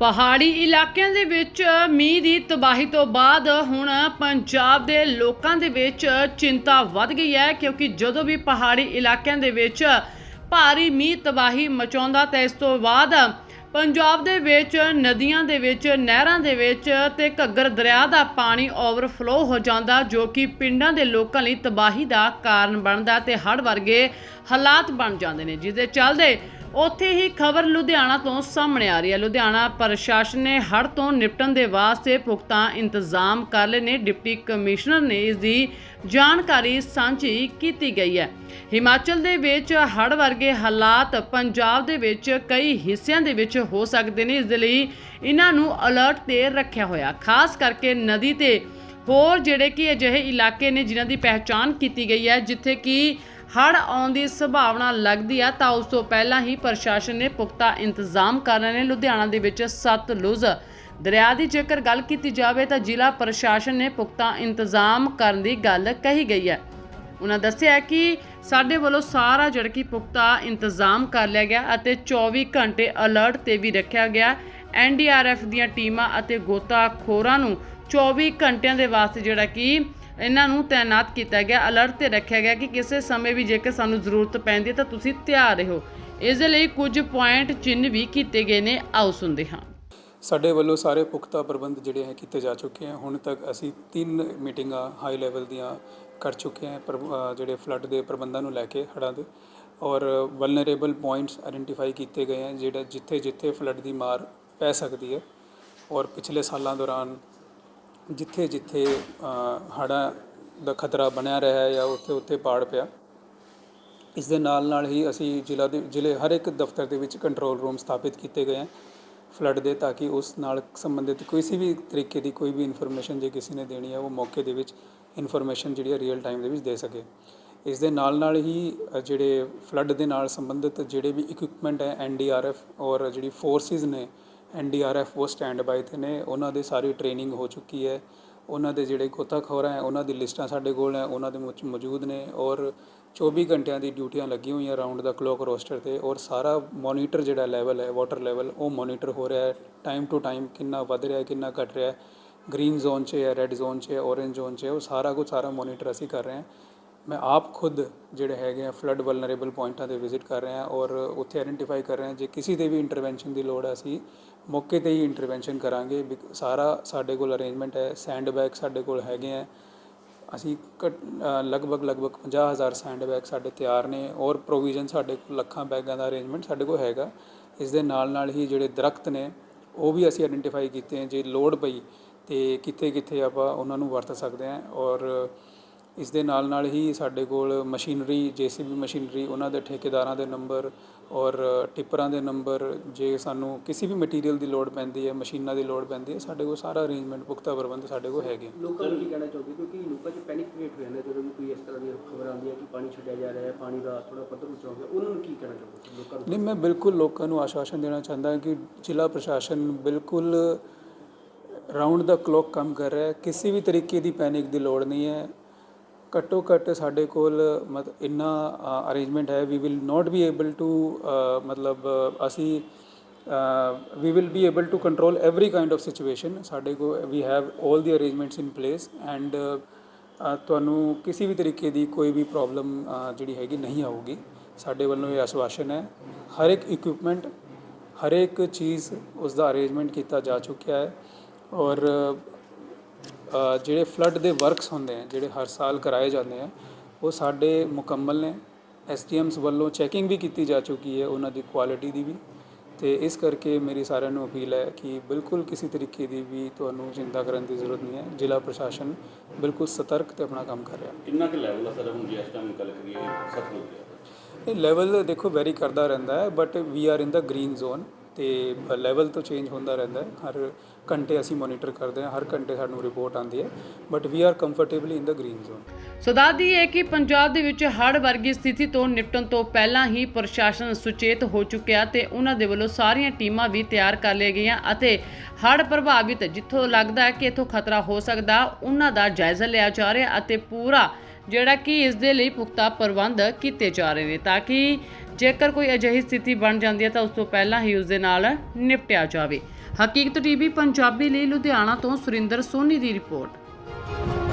ਪਹਾੜੀ ਇਲਾਕਿਆਂ ਦੇ ਵਿੱਚ ਮੀਂਹ ਦੀ ਤਬਾਹੀ ਤੋਂ ਬਾਅਦ ਹੁਣ ਪੰਜਾਬ ਦੇ ਲੋਕਾਂ ਦੇ ਵਿੱਚ ਚਿੰਤਾ ਵੱਧ ਗਈ ਹੈ, ਕਿਉਂਕਿ ਜਦੋਂ ਵੀ ਪਹਾੜੀ ਇਲਾਕਿਆਂ ਦੇ ਵਿੱਚ ਭਾਰੀ ਮੀਂਹ ਤਬਾਹੀ ਮਚਾਉਂਦਾ, ਤਾਂ ਇਸ ਤੋਂ ਬਾਅਦ ਪੰਜਾਬ ਦੇ ਵਿੱਚ, ਨਦੀਆਂ ਦੇ ਵਿੱਚ, ਨਹਿਰਾਂ ਦੇ ਵਿੱਚ ਤੇ ਘੱਗਰ ਦਰਿਆ ਦਾ ਪਾਣੀ ਓਵਰਫਲੋ ਹੋ ਜਾਂਦਾ, ਜੋ ਕਿ ਪਿੰਡਾਂ ਦੇ ਲੋਕਾਂ ਲਈ ਤਬਾਹੀ ਦਾ ਕਾਰਨ ਬਣਦਾ ਤੇ ਹੜ੍ਹ ਵਰਗੇ ਹਾਲਾਤ ਬਣ ਜਾਂਦੇ ਨੇ, ਜਿਸ ਦੇ ਚੱਲਦੇ ਉੱਥੇ ਹੀ ਖਬਰ ਲੁਧਿਆਣਾ ਤੋਂ ਸਾਹਮਣੇ ਆ ਰਹੀ ਹੈ। ਲੁਧਿਆਣਾ ਪ੍ਰਸ਼ਾਸਨ ਨੇ ਹੜ੍ਹ ਤੋਂ ਨਿਪਟਣ ਦੇ ਵਾਸਤੇ ਪੁਖਤਾ ਇੰਤਜ਼ਾਮ ਕਰ ਲਏ ਨੇ। ਡਿਪਟੀ ਕਮਿਸ਼ਨਰ ਨੇ ਇਸ ਦੀ ਜਾਣਕਾਰੀ ਸਾਂਝੀ ਕੀਤੀ ਗਈ ਹੈ। ਹਿਮਾਚਲ ਦੇ ਵਿੱਚ ਹੜ੍ਹ ਵਰਗੇ ਹਾਲਾਤ ਪੰਜਾਬ ਦੇ ਵਿੱਚ ਕਈ ਹਿੱਸਿਆਂ ਦੇ ਵਿੱਚ ਹੋ ਸਕਦੇ ਨੇ। ਇਸ ਦੇ ਲਈ ਇਹਨਾਂ ਨੂੰ ਅਲਰਟ ਤੇ ਰੱਖਿਆ ਹੋਇਆ। ਖਾਸ ਕਰਕੇ ਨਦੀ ਤੇ ਹੋਰ ਜਿਹੜੇ ਕਿ ਅਜਿਹੇ ਇਲਾਕੇ ਨੇ ਜਿਨ੍ਹਾਂ ਦੀ ਪਹਿਚਾਣ ਕੀਤੀ ਗਈ ਹੈ, ਜਿੱਥੇ ਕਿ ਹੜ੍ਹ ਆਉਣ ਦੀ ਸੰਭਾਵਨਾ ਲੱਗਦੀ ਆ, ਤਾਂ ਉਸ ਤੋਂ ਪਹਿਲਾਂ ਹੀ ਪ੍ਰਸ਼ਾਸਨ ਨੇ ਪੁਖਤਾ ਇੰਤਜ਼ਾਮ ਕਰ ਰਹੇ ਨੇ। ਲੁਧਿਆਣਾ ਦੇ ਵਿੱਚ ਸਤਲੁਜ ਦਰਿਆ ਦੀ ਜੇਕਰ ਗੱਲ ਕੀਤੀ ਜਾਵੇ, ਤਾਂ ਜ਼ਿਲ੍ਹਾ ਪ੍ਰਸ਼ਾਸਨ ਨੇ ਪੁਖਤਾ ਇੰਤਜ਼ਾਮ ਕਰਨ ਦੀ ਗੱਲ ਕਹੀ ਗਈ ਹੈ। ਉਹਨਾਂ ਦੱਸਿਆ ਕਿ ਸਾਡੇ ਵੱਲੋਂ ਸਾਰਾ ਜਿਹੜਾ ਕਿ ਪੁਖਤਾ ਇੰਤਜ਼ਾਮ ਕਰ ਲਿਆ ਗਿਆ ਅਤੇ 24 ਘੰਟੇ ਅਲਰਟ ਤੇ ਵੀ ਰੱਖਿਆ ਗਿਆ। ਐਨਡੀਆਰਐਫ ਦੀਆਂ ਟੀਮਾਂ ਅਤੇ ਗੋਤਾਖੋਰਾਂ ਨੂੰ 24 ਘੰਟਿਆਂ ਦੇ ਵਾਸਤੇ ਜਿਹੜਾ ਕਿ ਇਹਨਾਂ ਨੂੰ ਤਾਇਨਾਤ ਕੀਤਾ ਗਿਆ ਅਲਰਟ ਤੇ ਰੱਖਿਆ ਗਿਆ ਕਿ ਕਿਸੇ ਸਮੇਂ ਵੀ ਜੇਕਰ ਸਾਨੂੰ ਜ਼ਰੂਰਤ ਪੈਂਦੀ ਹੈ ਤਾਂ ਤੁਸੀਂ ਤਿਆਰ ਰਹੋ। ਇਸ ਦੇ ਲਈ ਕੁਝ ਪੁਆਇੰਟ ਚਿੰਨ੍ਹ ਵੀ ਕੀਤੇ ਗਏ ਨੇ। ਆਓ ਸੁਣਦੇ ਹਾਂ। ਸਾਡੇ ਵੱਲੋਂ ਸਾਰੇ ਪੁਖਤਾ ਪ੍ਰਬੰਧ ਜਿਹੜੇ ਹੈ ਕੀਤੇ ਜਾ ਚੁੱਕੇ ਹਨ ਹੁਣ ਤੱਕ ਅਸੀਂ ਤਿੰਨ ਮੀਟਿੰਗਾਂ ਹਾਈ ਲੈਵਲ ਦੀਆਂ ਕਰ ਚੁੱਕੇ ਹਾਂ। ਪਰ- ਜਿਹੜੇ ਫਲੱਡ ਦੇ ਪ੍ਰਬੰਧਾਂ ਨੂੰ ਲੈ ਕੇ ਹੜ੍ਹਾਂ ਦੇ ਔਰ ਵਲਨਰੇਬਲ ਪੁਆਇੰਟਸ ਆਇਡੈਂਟੀਫਾਈ ਕੀਤੇ ਗਏ ਹਨ ਜਿਹੜਾ ਜਿੱਥੇ ਜਿੱਥੇ ਫਲੱਡ ਦੀ ਮਾਰ ਪੈ ਸਕਦੀ ਹੈ। ਔਰ ਪਿਛਲੇ ਸਾਲਾਂ ਦੌਰਾਨ ਜਿੱਥੇ ਜਿੱਥੇ ਹੜ੍ਹਾਂ ਦਾ ਖਤਰਾ ਬਣਿਆ ਰਿਹਾ ਜਾਂ ਉੱਥੇ ਉੱਥੇ ਪਾੜ ਪਿਆ, ਇਸ ਦੇ ਨਾਲ ਨਾਲ ਹੀ ਅਸੀਂ ਜ਼ਿਲ੍ਹਾ ਦੇ, ਜ਼ਿਲ੍ਹੇ ਹਰ ਇੱਕ ਦਫ਼ਤਰ ਦੇ ਵਿੱਚ ਕੰਟਰੋਲ ਰੂਮ ਸਥਾਪਿਤ ਕੀਤੇ ਗਏ ਹਨ ਫਲੱਡ ਦੇ ਤਾਂ ਕਿ ਉਸ ਨਾਲ ਸੰਬੰਧਿਤ ਕਿਸੇ ਵੀ ਤਰੀਕੇ ਦੀ ਕੋਈ ਵੀ ਇਨਫੋਰਮੇਸ਼ਨ ਜੇ ਕਿਸੇ ਨੇ ਦੇਣੀ ਹੈ, ਉਹ ਮੌਕੇ ਦੇ ਵਿੱਚ ਇਨਫੋਰਮੇਸ਼ਨ ਜਿਹੜੀ ਹੈ ਰੀਅਲ ਟਾਈਮ ਦੇ ਵਿੱਚ ਦੇ ਸਕੇ। ਇਸ ਦੇ ਨਾਲ ਨਾਲ ਹੀ ਜਿਹੜੇ ਫਲੱਡ ਦੇ ਨਾਲ ਸੰਬੰਧਿਤ ਜਿਹੜੇ ਵੀ ਇਕਵਿਪਮੈਂਟ ਹੈ ਐਨਡੀਆਰਐਫ ਔਰ ਜਿਹੜੀ ਫੋਰਸਿਸ ਨੇ ਐਨਡੀਆਰਐਫ ਉਹ ਸਟੈਂਡ ਬਾਈ ਤੇ ਨੇ, ਉਹਨਾਂ ਦੇ ਸਾਰੀ ਟ੍ਰੇਨਿੰਗ ਹੋ ਚੁੱਕੀ ਹੈ। ਉਹਨਾਂ ਦੇ ਜਿਹੜੇ ਗੋਤਾਖੋਰ ਹੈ, ਉਹਨਾਂ ਦੀ ਲਿਸਟਾਂ ਸਾਡੇ ਕੋਲ ਹੈ, ਉਹਨਾਂ ਦੇ ਵਿੱਚ ਮੌਜੂਦ ਨੇ ਔਰ 24 ਘੰਟਿਆਂ ਦੀ ਡਿਊਟੀਆਂ ਲੱਗੀਆਂ ਹੋਈਆਂ ਰਾਉਂਡ ਦਾ ਕਲੋਕ ਰੋਸਟਰ ਤੇ ਔਰ ਸਾਰਾ ਮੋਨੀਟਰ ਜਿਹੜਾ ਲੈਵਲ ਹੈ, ਵਾਟਰ ਲੈਵਲ, ਉਹ ਮੋਨੀਟਰ ਹੋ ਰਿਹਾ ਹੈ। ਟਾਈਮ ਟੂ ਟਾਈਮ ਕਿੰਨਾ ਵੱਧ ਰਿਹਾ ਹੈ, ਕਿੰਨਾ ਘਟ ਰਿਹਾ ਹੈ। ਗ੍ਰੀਨ ਜ਼ੋਨ 'ਚ ਹੈ, ਰੈੱਡ ਜ਼ੋਨ 'ਚ ਹੈ, ਔਰੇਂਜ ਜ਼ੋਨ 'ਚ ਹੈ, ਉਹ ਸਾਰਾ ਕੁਝ ਸਾਰਾ ਮੋਨੀਟਰ ਅਸੀਂ ਕਰ ਰਹੇ ਹਾਂ। ਮੈਂ ਆਪ ਖੁਦ ਜਿਹੜੇ ਹੈਗੇ ਆ ਫਲੱਡ ਵਲਨਰੇਬਲ ਪੁਆਇੰਟਾਂ ਤੇ ਵਿਜ਼ਿਟ ਕਰ ਰਹੇ ਹਾਂ ਔਰ ਉੱਥੇ ਆਇਡੈਂਟੀਫਾਈ ਕਰ ਰਹੇ ਹਾਂ, ਜੇ ਕਿਸੇ ਦੇ ਵੀ ਇੰਟਰਵੈਂਸ਼ਨ ਦੀ ਲੋੜ ਹੈ ਅਸੀਂ ਮੌਕੇ ਤੇ ਹੀ ਇੰਟਰਵੈਂਸ਼ਨ ਕਰਾਂਗੇ ਬਿਕ- ਸਾਰਾ ਸਾਡੇ ਕੋਲ ਅਰੇਂਜਮੈਂਟ ਹੈ ਸੈਂਡ ਬੈਗ ਸਾਡੇ ਕੋਲ ਹੈਗੇ ਆ। ਅਸੀਂ ਘੱਟ- ਲਗਭਗ ਲਗਭਗ 50000 ਸੈਂਡ ਬੈਗ ਸਾਡੇ ਤਿਆਰ ਨੇ ਔਰ ਪ੍ਰੋਵੀਜ਼ਨ ਸਾਡੇ ਕੋਲ, ਲੱਖਾਂ ਬੈਗਾਂ ਦਾ ਅਰੇਂਜਮੈਂਟ ਸਾਡੇ ਕੋਲ ਹੈਗਾ। ਇਸ ਦੇ ਨਾਲ ਨਾਲ ਹੀ ਜਿਹੜੇ ਦਰਖਤ ਨੇ, ਉਹ ਵੀ ਅਸੀਂ ਆਇਡੈਂਟੀਫਾਈ ਕੀਤੇ ਜੇ ਲੋੜ ਪਈ ਤੇ ਕਿੱਥੇ ਕਿੱਥੇ ਆਪਾਂ ਉਹਨਾਂ ਨੂੰ ਵਰਤ ਸਕਦੇ ਹਾਂ ਔਰ ਇਸ ਦੇ ਨਾਲ ਨਾਲ ਹੀ ਸਾਡੇ ਕੋਲ ਮਸ਼ੀਨਰੀ ਜੀਸੀਬੀ ਮਸ਼ੀਨਰੀ ਉਹਨਾਂ ਦੇ ਠੇਕੇਦਾਰਾਂ ਦੇ ਨੰਬਰ ਔਰ ਟਿੱਪਰਾਂ ਦੇ ਨੰਬਰ ਜੇ ਸਾਨੂੰ ਕਿਸੇ ਵੀ ਮਟੀਰੀਅਲ ਦੀ ਲੋੜ ਪੈਂਦੀ ਹੈ ਮਸ਼ੀਨਾਂ ਦੀ ਲੋੜ ਪੈਂਦੀ ਹੈ ਸਾਡੇ ਕੋਲ ਸਾਰਾ ਅਰੇਂਜਮੈਂਟ ਪੁਖਤਾ ਪ੍ਰਬੰਧ ਸਾਡੇ ਕੋਲ ਹੈਗੇ ਲੋਕਾਂ ਨੂੰ ਕੀ ਕਹਿਣਾ ਚਾਹੋਗੇ? ਕਿਉਂਕਿ ਲੋਕਾਂ 'ਚ ਪੈਨਿਕ ਕ੍ਰੀਏਟ ਹੋ ਜਾਂਦਾ ਜਦੋਂ ਵੀ ਕੋਈ ਇਸ ਤਰ੍ਹਾਂ ਦੀ ਖਬਰ ਆਉਂਦੀ ਹੈ ਕਿ ਪਾਣੀ ਛੱਡਿਆ ਜਾ ਰਿਹਾ ਹੈ ਪਾਣੀ ਦਾ ਥੋੜਾ ਪੱਧਰ ਉੱਚਾ ਹੋ ਗਿਆ ਉਹਨਾਂ ਨੂੰ ਕੀ ਕਹਿਣਾ ਚਾਹੋਗੇ? ਲੋਕਾਂ ਨੂੰ ਨਹੀਂ ਮੈਂ ਬਿਲਕੁਲ ਲੋਕਾਂ ਨੂੰ ਆਸ਼ਵਾਸਨ ਦੇਣਾ ਚਾਹੁੰਦਾ ਕਿ ਜ਼ਿਲ੍ਹਾ ਪ੍ਰਸ਼ਾਸਨ ਬਿਲਕੁਲ ਰਾਉਂਡ ਦਾ ਕਲੋਕ ਕੰਮ ਕਰ ਰਿਹਾ ਹੈ। ਕਿਸੇ ਵੀ ਤਰੀਕੇ ਦੀ ਪੈਨਿਕ ਦੀ ਲੋੜ ਨਹੀਂ ਹੈ। ਘੱਟੋ ਘੱਟ ਸਾਡੇ ਕੋਲ ਮਤ ਇੰਨਾ ਅਰੇਂਜਮੈਂਟ ਹੈ we will not be able to ਮਤਲਬ ਅਸੀਂ we will be able to control every kind of situation ਸਾਡੇ ਕੋਲ we have 올 the arrangements in place and ਤੁਹਾਨੂੰ ਕਿਸੇ ਵੀ ਤਰੀਕੇ ਦੀ ਕੋਈ ਵੀ ਪ੍ਰੋਬਲਮ ਜਿਹੜੀ ਹੈਗੀ ਨਹੀਂ ਆਊਗੀ। ਸਾਡੇ ਵੱਲੋਂ ਇਹ ਆਸ਼ਵਾਸਨ ਹੈ। ਹਰ ਇੱਕ ਇਕਵਿਪਮੈਂਟ ਹਰ ਇੱਕ ਚੀਜ਼ ਉਸ ਦਾ ਅਰੇਂਜਮੈਂਟ ਕੀਤਾ ਜਾ ਚੁੱਕਿਆ ਹੈ। ਔਰ ਜਿਹੜੇ ਫਲੱਡ ਦੇ ਵਰਕਸ ਹੁੰਦੇ ਆ ਜਿਹੜੇ ਹਰ ਸਾਲ ਕਰਾਏ ਜਾਂਦੇ ਆ ਉਹ ਸਾਡੇ ਮੁਕੰਮਲ ਨੇ। ਐਸਡੀਐਮਸ ਵੱਲੋਂ ਚੈਕਿੰਗ ਵੀ ਕੀਤੀ ਜਾ ਚੁੱਕੀ ਹੈ ਉਹਨਾਂ ਦੀ ਕੁਆਲਿਟੀ ਦੀ ਵੀ। ਤੇ ਇਸ ਕਰਕੇ ਮੇਰੀ ਸਾਰਿਆਂ ਨੂੰ ਅਪੀਲ ਹੈ ਕਿ ਬਿਲਕੁਲ ਕਿਸੇ ਤਰੀਕੇ ਦੀ ਵੀ ਤੁਹਾਨੂੰ ਚਿੰਤਾ ਕਰਨ ਦੀ ਜ਼ਰੂਰਤ ਨਹੀਂ ਹੈ। ਜ਼ਿਲ੍ਹਾ ਪ੍ਰਸ਼ਾਸਨ ਬਿਲਕੁਲ ਸਤਰਕ ਤੇ ਆਪਣਾ ਕੰਮ ਕਰ ਰਿਹਾ। ਕਿੰਨਾ ਕੁ ਲੈਵਲ ਆ ਸਰ ਹੁਣ ਜੇ ਇਸ ਟਾਈਮ ਗੱਲ ਕਰੀਏ ਸਤਲੁਜ ਦਾ ਇਹ ਲੈਵਲ ਦੇਖੋ ਵੈਰੀ ਕਰਦਾ ਰਹਿੰਦਾ ਹੈ but we are in the green zone ਅਤੇ ਲੈਵਲ ਤੋਂ ਚੇਂਜ ਹੁੰਦਾ ਰਹਿੰਦਾ ਹੈ। ਹਰ ਘੰਟੇ ਅਸੀਂ ਮੋਨੀਟਰ ਕਰਦੇ ਹਾਂ, ਹਰ ਘੰਟੇ ਸਾਨੂੰ ਰਿਪੋਰਟ ਆਉਂਦੀ ਹੈ। But we are comfortably in the green zone so ਦੱਸਦੀ ਹੈ ਕਿ ਪੰਜਾਬ ਦੇ ਵਿੱਚ ਹੜ੍ਹ ਵਰਗੀ ਸਥਿਤੀ ਤੋਂ ਨਿਪਟਣ ਤੋਂ ਪਹਿਲਾਂ ਹੀ ਪ੍ਰਸ਼ਾਸਨ ਸੁਚੇਤ ਹੋ ਚੁੱਕਿਆ ਤੇ ਉਹਨਾਂ ਦੇ ਵੱਲੋਂ ਸਾਰੀਆਂ ਟੀਮਾਂ ਵੀ ਤਿਆਰ ਕਰ ਲਈਆਂ ਗਈਆਂ ਅਤੇ ਹੜ੍ਹ ਪ੍ਰਭਾਵਿਤ ਜਿੱਥੋਂ ਲੱਗਦਾ ਹੈ ਕਿ ਇਥੋਂ ਖਤਰਾ ਹੋ ਸਕਦਾ, ਉਹਨਾਂ ਦਾ ਜਾਇਜ਼ਾ ਲਿਆ ਜਾ ਰਿਹਾ ਅਤੇ ਪੂਰਾ ਜਿਹੜਾ ਕਿ ਇਸ ਦੇ ਲਈ ਪੁਖਤਾ ਪ੍ਰਬੰਧ ਕੀਤੇ ਜਾ ਰਹੇ ਨੇ ਤਾਂ ਕਿ ਜੇਕਰ ਕੋਈ ਅਜਿਹੀ ਸਥਿਤੀ ਬਣ ਜਾਂਦੀ ਹੈ ਤਾਂ ਉਸ ਤੋਂ ਪਹਿਲਾਂ ਹੀ ਉਸ ਦੇ ਨਾਲ ਨਿਪਟਿਆ ਜਾਵੇ। ਹਕੀਕਤ ਟੀਵੀ, ਪੰਜਾਬੀ ਲਈ ਲੁਧਿਆਣਾ ਤੋਂ ਸੁਰਿੰਦਰ ਸੋਨੀ ਦੀ ਰਿਪੋਰਟ।